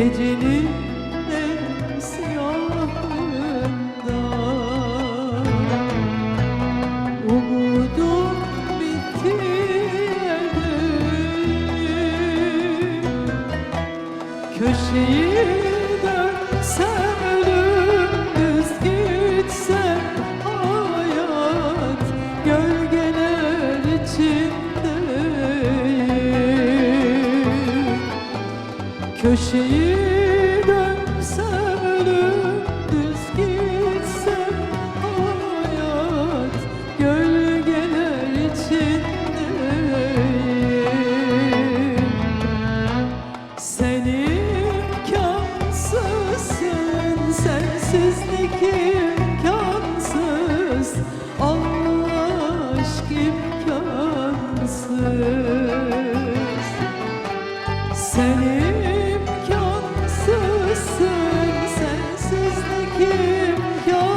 Gecenin en siyahında Umudum bitti yerde Köşeyi Köşeyi dönsem ölüm düz gitsem hayat Gölgeler içindeyim. Sen imkansızsın, sensizlik imkansız Allah aşk imkansız. Sen imkansız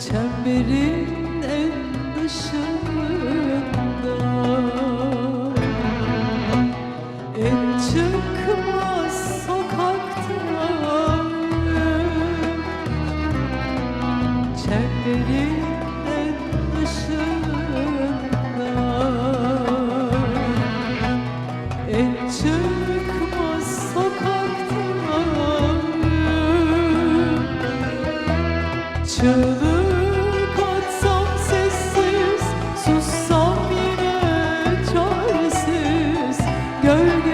çemberin dışında. En çıkmaz Çemberin dışında. En Çığlık atsam sessiz Sussam yine çaresiz. Gölge